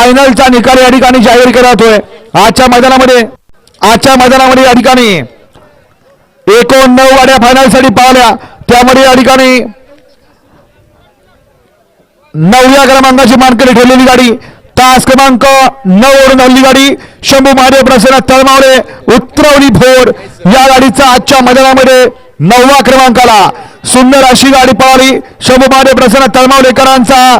फायनलचा निकाल या ठिकाणी जाहीर केला होतोय आजच्या मैदानामध्ये आजच्या मैदानामध्ये या ठिकाणी एकोण नऊ गाड्या फायनलसाठी पावल्या त्यामध्ये या ठिकाणी नवव्या क्रमांकाची मानकरी ठेवलेली गाडी. तास क्रमांक नऊ वरून हल्ली गाडी. शंभू महादेव प्रसन्न तळमावळे उतरवली फोड. या गाडीचा आजच्या मैदानामध्ये नववा क्रमांकाला सुंदर अशी गाडी पळाली. शंभू महादेव प्रसन्न तळमावलेकरांचा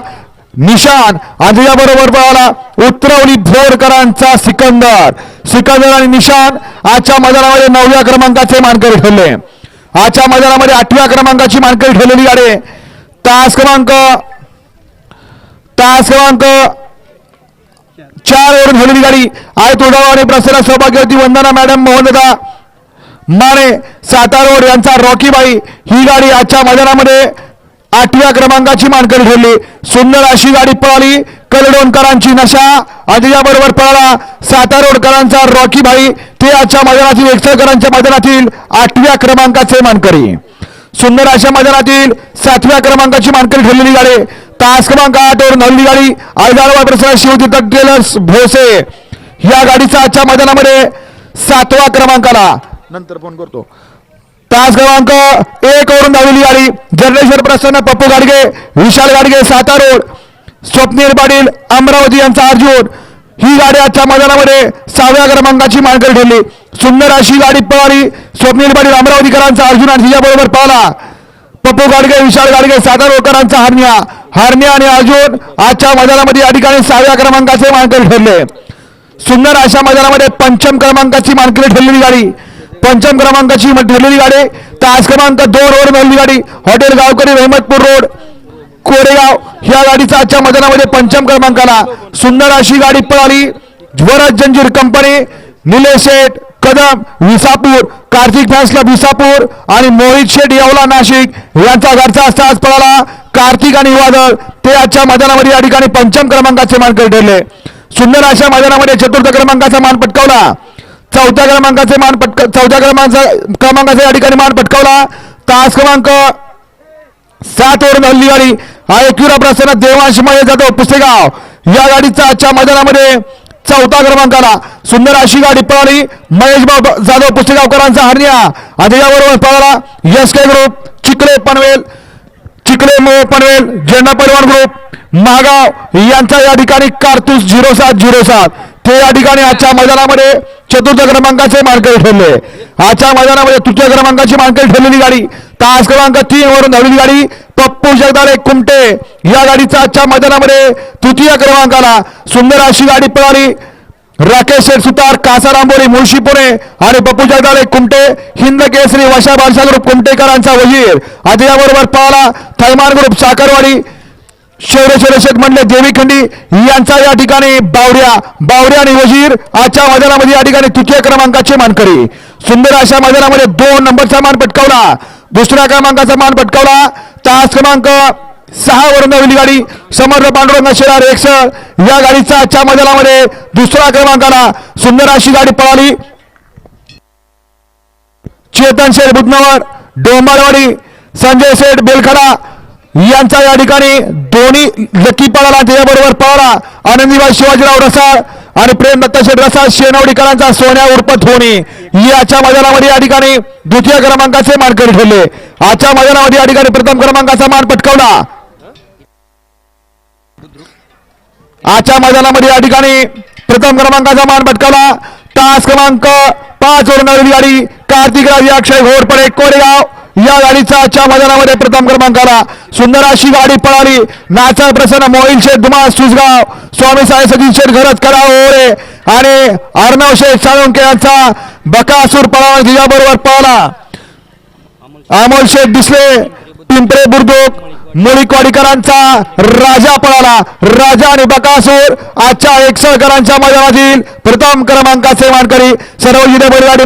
निशान. आणि बरोबर पळाला उतरवली भोरकरांचा सिकंदर. सिकंदर आणि निशान आजच्या मैदानामध्ये नवव्या क्रमांकाचे मानकरी ठरले. आजच्या मैदानामध्ये आठव्या क्रमांकाची मानकरी ठरलेली गाडी. आहे. तास क्रमांक तास क्रमांक चार वरून झालेली गाडी. आय तुळगाव आणि प्रसन्न सौभाग्यवती वंदना मॅडम मोहनदा माने सातारोड यांचा रॉकीबाई. ही गाडी आजच्या मैदानामध्ये आठव्या क्रमांकाची मानकरी ठरली. सुंदर अशी गाडी पळाली. कलडोणकरांची नशा. आणि याबरोबर पळाला. सातारोडकरांचा रॉकीबाई ते आजच्या मैदानातील एकसळकरांच्या मैदानातील आठव्या क्रमांकाचे मानकरी. सुंदर अशा मैदानातील सातव्या क्रमांकाची मानकरी ठरलेली गाडी. तास क्रमांक आठ वरून हल्ली गाडी. आयदारवा प्रसाद शिवतीर्थक टेलर्स भोसे. या गाडीचा आजच्या मैदानामध्ये सातवा क्रमांकाला. नंतर फोन करतो. तास क्रमांक एक वरून धावलेली गाडी जर्नेश्वर प्रसन्न पप्पू गाडगे विशाल गाडगे सातारोड स्वप्नील पाटील अमरावती यांचा अर्जुन ही गाडी आजच्या मैदानामध्ये सहाव्या क्रमांकाची मानकरी ठरली. सुंदर अशी गाडी पळाली. स्वप्नील पाटील अमरावतीकरांचा अर्जुन आणि तिच्याबरोबर पळाला. पप्पू गाडगे विशाल गाडगे सातारोडकरांचा हरण्या हरण्या आणि अर्जुन आजच्या मैदानामध्ये या ठिकाणी सहाव्या क्रमांकाचे मानकरी ठरले. सुंदर अशा मैदानामध्ये पंचम क्रमांकाची मानकरी ठरलेली गाडी. पंचम क्रमांकाची ठरलेली गाडी. तास क्रमांक दोन वर मिळाली गाडी. हॉटेल गावकरी रहमतपूर रोड. कोरेगाव. या गाडीचा आजच्या मैदानामध्ये पंचम क्रमांकाला सुंदर अशी गाडी पळाली. ज्वरज Zanjeer company Nilesh Sheth Kadam Visapur Kartik fans club Visapur आणि मोहित शेठ यावला नाशिक यांचा घरचा असता आज पळाला. कार्तिक आणि वादळ ते आजच्या मैदानामध्ये या ठिकाणी पंचम क्रमांकाचे मानकरी ठरले. सुंदर अशा मैदानामध्ये चतुर्थ क्रमांकाचा मान पटकावला. चौथ्या क्रमांकाचे मान पटक चौथ्या क्रमांकाचा क्रमांकाचा या ठिकाणी मान पटकावला. तास क्रमांक सात वरून हल्ली गाडी. हा एकविरा प्रसन्न देवांशमध्ये जातो. पुसेगाव. या गाडीचा आजच्या मैदानामध्ये चौथा क्रमांकाला सुंदर अशी गाडी पळाली. महेश भाऊ जाधव पुसेगावकरांचा हरण्या. आणि याबरोबर पळाला S K group Chikhale Panvel Chikhale मो पनवेल झेंडा परिवार ग्रुप महागाव यांचा या ठिकाणी कारतूस झिरो सात झिरो सात. ते या ठिकाणी आजच्या मैदानामध्ये चतुर्थ क्रमांकाचे मानकरी ठरले. आजच्या मैदानामध्ये तृतीय क्रमांकाची मानकरी ठरलेली गाडी. तास क्रमांक तीन वरून धावलेली गाडी पप्पू जगदाळे कुमटे. या गाडीचा आजच्या मैदानामध्ये तृतीय क्रमांकाला सुंदर अशी गाडी पळाली. राकेश शेठ सुतार कासा रांबोरी मुळशी पुणे आणि पप्पू जगदाळे कुमटे. हिंद केसरी वशा बादशा ग्रुप कुमटेकरांचा वजीर. आधी याबरोबर पाहला थैमान ग्रुप साखरवाडी. शौर्य शेठ म्हणले देवीखंडी यांचा या ठिकाणी बावड्या बावड्या आणि वजीर आजच्या मैदानामध्ये या ठिकाणी तृतीय क्रमांकाचे मानकरी. सुंदर अशा मैदानामध्ये दोन नंबरचा मान पटकावला. दुसऱ्या क्रमांकाचा मान पटकावला. तास क्रमांक सहा वरून नवली गाडी. समर्थ पांडुरंग शेरार एकसळ या गाडीचा आजच्या मैदानामध्ये दुसऱ्या क्रमांकाला सुंदर अशी गाडी पळाली. चेतन शेठ बुधनवर डोंबारवाडी संजय शेठ बेलखडा यांचा या ठिकाणी दोन्ही लकी पळाला त्याच्याबरोबर पळाला. आनंदीबाई शिवाजीराव रसाळ आणि प्रेम दत्ता रसाळ शेनवडीकरांचा सोन्या उर्फ धोनी. याच्या मैदानामध्ये या ठिकाणी द्वितीय क्रमांकाचे मानकरी ठरले. आजच्या मैदानामध्ये या ठिकाणी प्रथम क्रमांकाचा मान पटकावला. आजच्या मैदानामध्ये या ठिकाणी प्रथम क्रमांकाचा मान पटकावला. तास क्रमांक पाच वरून गाडी कार्तिक राज अक्षय घोरपडे कोरेगाव. या गाडीचा आजच्या मैदानामध्ये प्रथम क्रमांक आला सुंदर अशी गाडी पळाली. नाचा प्रसन्न मोहिल शेठ धुमाळ सुसगाव स्वामी साई सचिन शेठ घरत करा ओरे आणि अर्णव शेठ साळुंके यांचा बकासूर पळाला तिच्याबरोबर पळाला. अमोल शेठ दिसले पिंपरे बुर्दुक मुळीकवाडीकरांचा राजा पळाला. राजा आणि बकासूर आजच्या एकसळकरांच्या मैदानातील प्रथम क्रमांकाचे मानकरी. सर्व जिल्हे बैलगाडी